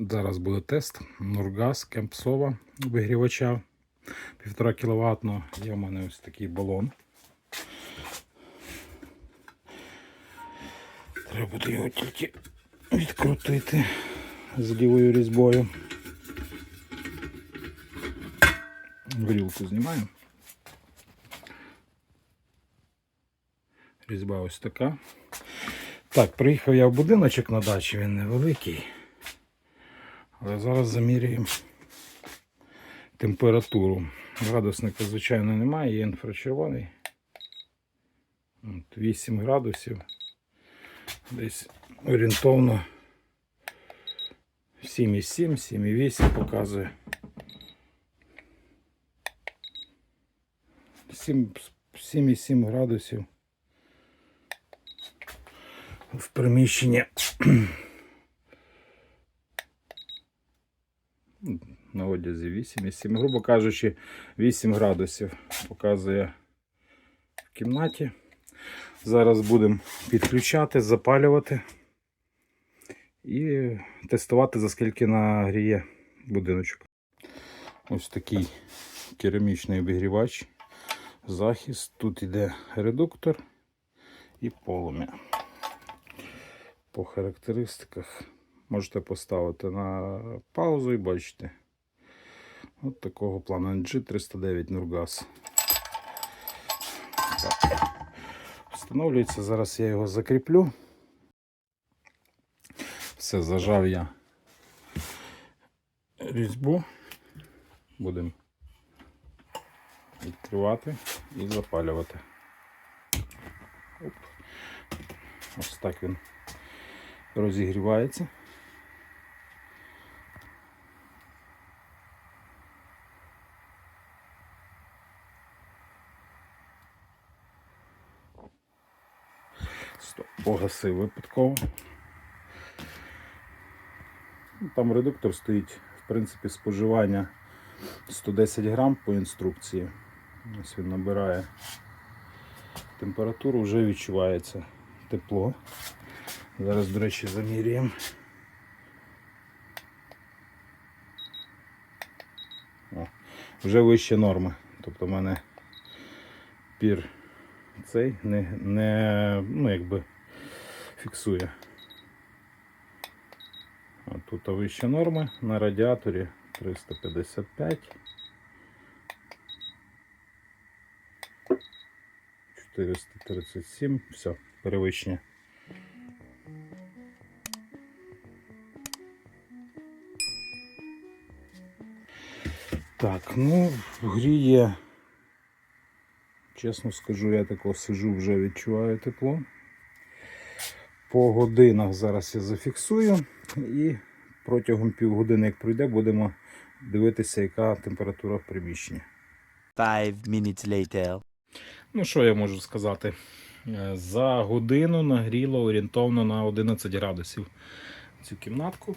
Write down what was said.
Зараз буде тест Нургаз Кемпсова вигрівача 1,5 кВт. Є в мене ось такий балон. Треба буде його тільки відкрутити з лівою різьбою. Горілку знімаємо. Різьба ось така. Так, приїхав я в будиночок на дачі, він невеликий. Але зараз замірюємо температуру. Градусника, звичайно, немає, є інфрачервоний. От 8 градусів. Десь орієнтовно 7,7, 7,8 показує. 7,7 градусів в приміщенні. На одязі 8,7. Грубо кажучи, 8 градусів показує в кімнаті. Зараз будемо підключати, запалювати і тестувати, за скільки нагріє будиночок. Ось такий керамічний обігрівач. Захист. Тут йде редуктор і полум'я. По характеристиках можете поставити на паузу і бачите. От такого плану G309 Nurgas. Встановлюється, зараз я його закріплю. Все, зажав я різьбу. Будемо відкривати і запалювати. Оп. Ось так він розігрівається. Погасив випадково. Там редуктор стоїть, в принципі, споживання 110 грам по інструкції. Ось він набирає температуру, вже відчувається тепло. Зараз, до речі, замірюємо. Вже вище норми. Тобто в мене пір цей не, не ну, якби фіксує. А тут вище норми на радіаторі 355. 437, все, перевищення. Так, ну, гріє. Чесно скажу, я тако сижу, вже відчуваю тепло. По годинах зараз я зафіксую і протягом півгодини, як пройде, будемо дивитися, яка температура в приміщенні. Five minutes later. Ну, що я можу сказати? Е, За годину нагріло орієнтовно на 11 градусів цю кімнатку.